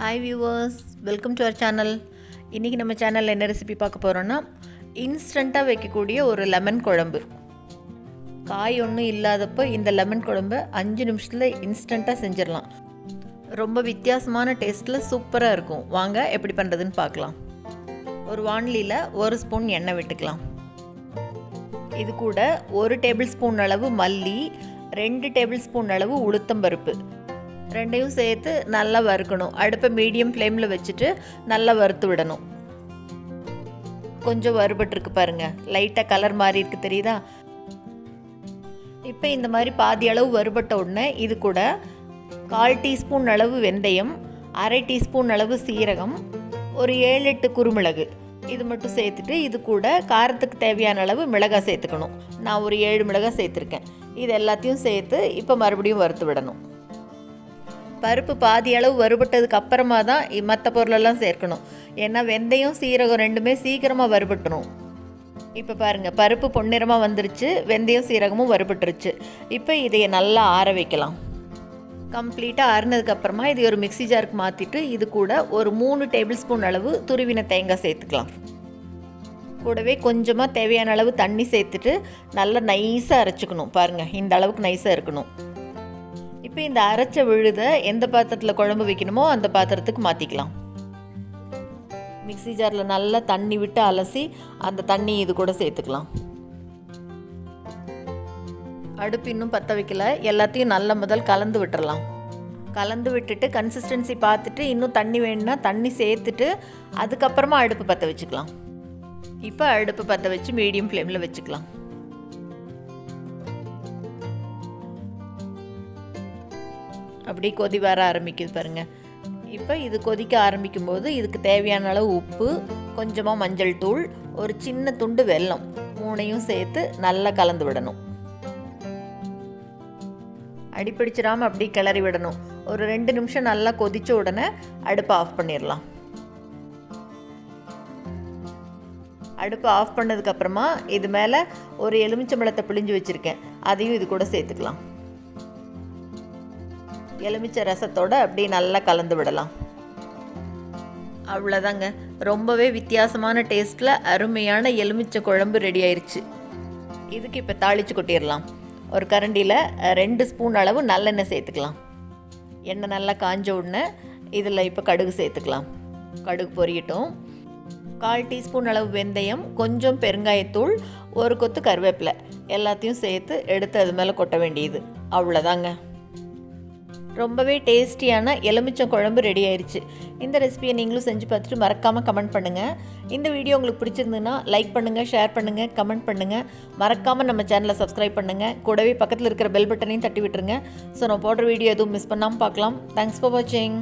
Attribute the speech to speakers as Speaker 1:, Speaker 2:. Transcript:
Speaker 1: Hi viewers welcome to our channel இன்றைக்கி நம்ம சேனலில் என்ன ரெசிபி பார்க்க போகிறோன்னா இன்ஸ்டண்ட்டாக வைக்கக்கூடிய ஒரு லெமன் குழம்பு. காய் ஒன்றும் இல்லாதப்போ இந்த லெமன் குழம்பு அஞ்சு நிமிஷத்தில் இன்ஸ்டண்ட்டாக செஞ்சிடலாம். ரொம்ப வித்தியாசமான டேஸ்ட்டில் சூப்பராக இருக்கும். வாங்க எப்படி பண்ணுறதுன்னு பார்க்கலாம். ஒரு வானிலியில் ஒரு ஸ்பூன் எண்ணெய் விட்டுக்கலாம். இது கூட ஒரு டேபிள் ஸ்பூன் அளவு மல்லி ரெண்டு டேபிள் ஸ்பூன் அளவு உளுத்தம்பருப்பு ரெண்டையும் சேர்த்து நல்லா வறுக்கணும். அடுப்பை மீடியம் ஃப்ளேமில் வச்சுட்டு நல்லா வறுத்து விடணும். கொஞ்சம் வறுபட்டுருக்கு பாருங்கள் லைட்டாக கலர் மாறி இருக்கு தெரியுதா? இப்போ இந்த மாதிரி பாதி அளவு வறுபட்ட உடனே இது கூட கால் டீஸ்பூன் அளவு வெந்தயம் அரை டீஸ்பூன் அளவு சீரகம் ஒரு ஏழு எட்டு குருமிளகு. இது மட்டும் சேர்த்துட்டு இது கூட காரத்துக்கு தேவையான அளவு மிளகாய் சேர்த்துக்கணும். நான் ஒரு ஏழு மிளகாய் சேர்த்துருக்கேன். இது எல்லாத்தையும் சேர்த்து இப்போ மறுபடியும் வறுத்து விடணும். பருப்பு பாதி அளவு வறுபட்டதுக்கு அப்புறமா தான் மற்ற பொருளெல்லாம் சேர்க்கணும். ஏன்னா வெந்தயம் சீரகம் ரெண்டுமே சீக்கிரமாக வறுபட்டுரும். இப்போ பாருங்கள் பருப்பு பொன்னிறமாக வந்துருச்சு வெந்தயம் சீரகமும் வறுபட்டுருச்சு. இப்போ இதையை நல்லா ஆற வைக்கலாம். கம்ப்ளீட்டாக ஆறுனதுக்கப்புறமா இது ஒரு மிக்ஸி ஜாருக்கு மாற்றிட்டு இது கூட ஒரு மூணு டேபிள் ஸ்பூன் அளவு துருவின தேங்காய் சேர்த்துக்கலாம். கூடவே கொஞ்சமாக தேவையான அளவு தண்ணி சேர்த்துட்டு நல்லா நைஸாக அரைச்சிக்கணும். பாருங்கள் இந்த அளவுக்கு நைஸாக இருக்கணும். இப்போ இந்த அரைச்ச விழுதை எந்த பாத்திரத்தில் குழம்பு வைக்கணுமோ அந்த பாத்திரத்துக்கு மாற்றிக்கலாம் மிக்ஸி ஜாரில் நல்லா தண்ணி விட்டு அலசி அந்த தண்ணி இது கூட சேர்த்துக்கலாம். அடுப்பு இன்னும் பற்ற வைக்கல. எல்லாத்தையும் நல்ல முதல் கலந்து விட்டுறலாம். கலந்து விட்டுட்டு கன்சிஸ்டன்சி பார்த்துட்டு இன்னும் தண்ணி வேணும்னா தண்ணி சேர்த்துட்டு அதுக்கப்புறமா அடுப்பு பற்ற வச்சுக்கலாம். இப்போ அடுப்பு பற்ற வச்சு மீடியம் ஃப்ளேமில் வச்சுக்கலாம். அப்படி கொதி வர ஆரம்பிக்குது பாருங்கள் இப்போ இது கொதிக்க ஆரம்பிக்கும் போது இதுக்கு தேவையான அளவு உப்பு கொஞ்சமாக மஞ்சள் தூள் ஒரு சின்ன துண்டு வெல்லம் மூணையும் சேர்த்து நல்லா கலந்து விடணும். அடிப்பிடிச்சிடாமல் அப்படி கிளறி விடணும். ஒரு ரெண்டு நிமிஷம் நல்லா கொதிச்ச உடனே அடுப்பை ஆஃப் பண்ணிடலாம். அடுப்பை ஆஃப் பண்ணதுக்கப்புறமா இது மேலே ஒரு எலுமிச்சம்பழத்தை பிழிஞ்சு வச்சுருக்கேன். அதையும் இது கூட சேர்த்துக்கலாம். எலுமிச்சை ரசத்தோடு அப்படியே நல்லா கலந்து விடலாம். அவ்வளோதாங்க ரொம்பவே வித்தியாசமான டேஸ்ட்டில் அருமையான எலுமிச்சை குழம்பு ரெடி ஆயிடுச்சு இதுக்கு இப்போ தாளித்து கொட்டிடலாம். ஒரு கரண்டியில் ரெண்டு ஸ்பூன் அளவு நல்லெண்ணெய் சேர்த்துக்கலாம். எண்ணெய் நல்லா காஞ்ச உடனே இதில் இப்போ கடுகு சேர்த்துக்கலாம். கடுகு பொரியட்டும். கால் டீஸ்பூன் அளவு வெந்தயம் கொஞ்சம் பெருங்காயத்தூள் ஒரு கொத்து கருவேப்பிலை. எல்லாத்தையும் சேர்த்து எடுத்து அது மேலே கொட்ட வேண்டியது. அவ்வளோதாங்க ரொம்பவே டேஸ்டியான எலுமிச்சம் குழம்பு ரெடி ஆயிடுச்சு இந்த ரெசிபியை நீங்களும் செஞ்சு பார்த்துட்டு மறக்காமல் கமெண்ட் பண்ணுங்கள் இந்த வீடியோ உங்களுக்கு பிடிச்சிருந்துன்னா லைக் பண்ணுங்கள் ஷேர் பண்ணுங்கள் கமெண்ட் பண்ணுங்கள் மறக்காமல் நம்ம சேனலை சப்ஸ்கிரைப் பண்ணுங்கள் கூடவே பக்கத்தில் இருக்கிற பெல் பட்டனையும் தட்டி விட்டுருங்க. ஸோ நான் போடுற வீடியோ எதுவும் மிஸ் பண்ணாமல் பார்க்கலாம். தேங்க்ஸ் ஃபார் வாட்சிங்